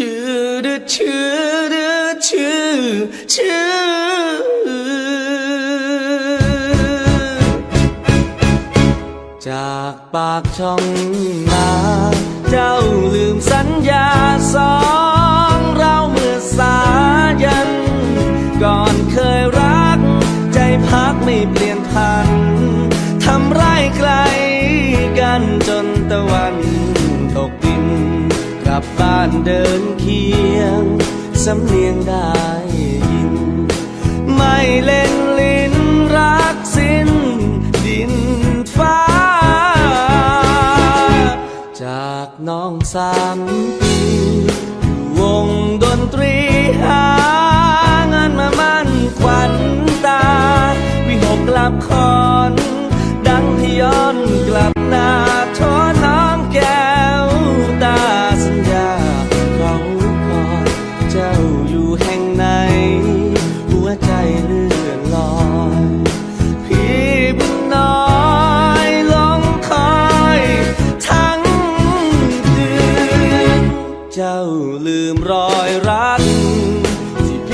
ชื่อดือชื่อดือชื่อชื่อจากปากช่องนาเจ้าลืมสัญญาสองเราเมื่อสายัน ก่อนเคยรัก ใจพักไม่เปลี่ยนพันทำไรไกลกันจนตะวันตกดินกลับบ้าน เดินเคียง สำเนียงได้ยิน ไม่เล่นลิ้นรักสิ้น ดินฟ้า จากน้องสามปีวงดนตรีหางานมามั่นขวัญตา วิหกกลับคอน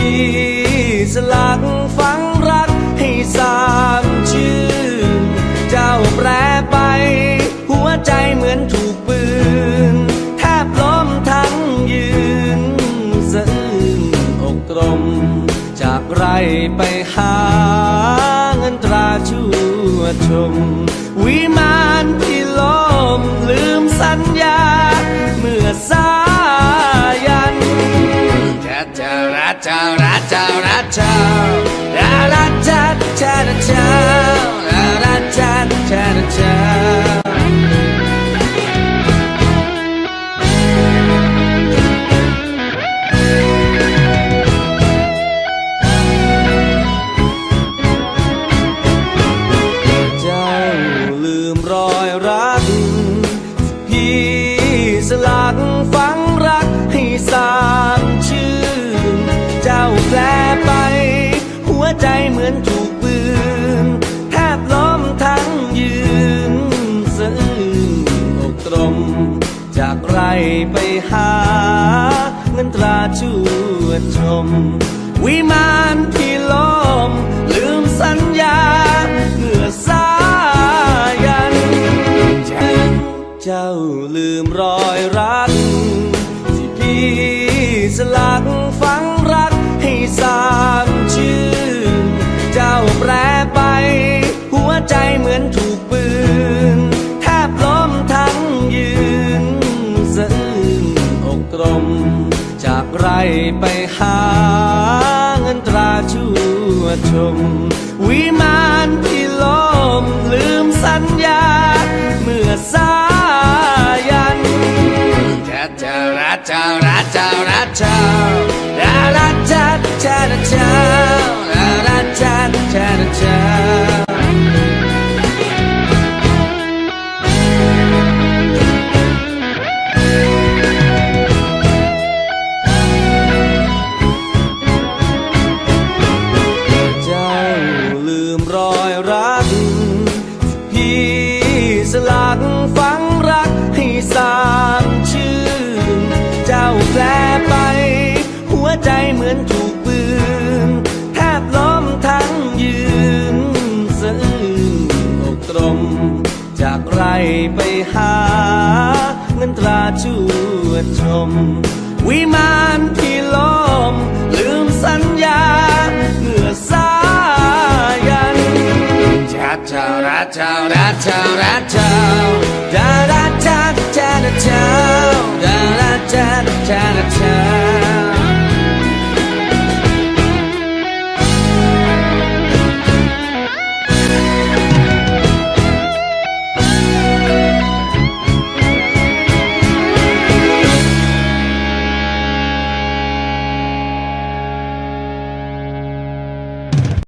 ที่พี่สลักฝังรักให้สามชื่นเจ้าแปรไป หัวใจเหมือนถูกปืน แทบล้มทั้งยืนสะอื้นอกตรม จากไรไปหาเงินตราชั่วชม วิมานที่ล้มลืมสัญญา เจ้ารักเจ้ารักเจ้ารักเจ้าเจ้าเจ้ารักเจ้าเจ้าเจ้าเจ้าลืมรอยรัก เหมือนถูกปืนแทบล้มทั้งยืนสะอื้นอกตรม จากไรไปหา เงินตราชั่วชม วิมานที่ล้อมลืมสัญญาเมื่อสายัน เจ้าลืมรอยรักที่พี่สลัก จากไรไปหาเงินตราชั่วชม วิมานที่ลมลืมสัญญา เมื่อสายันจะเจ้ารักเจ้ารักเจ้ารัจ้า จากไรไปหาเงินตราชวดชม วิมานที่ลม ลืมสัญญาเมื่อสายันชาชาราชาราชาราชา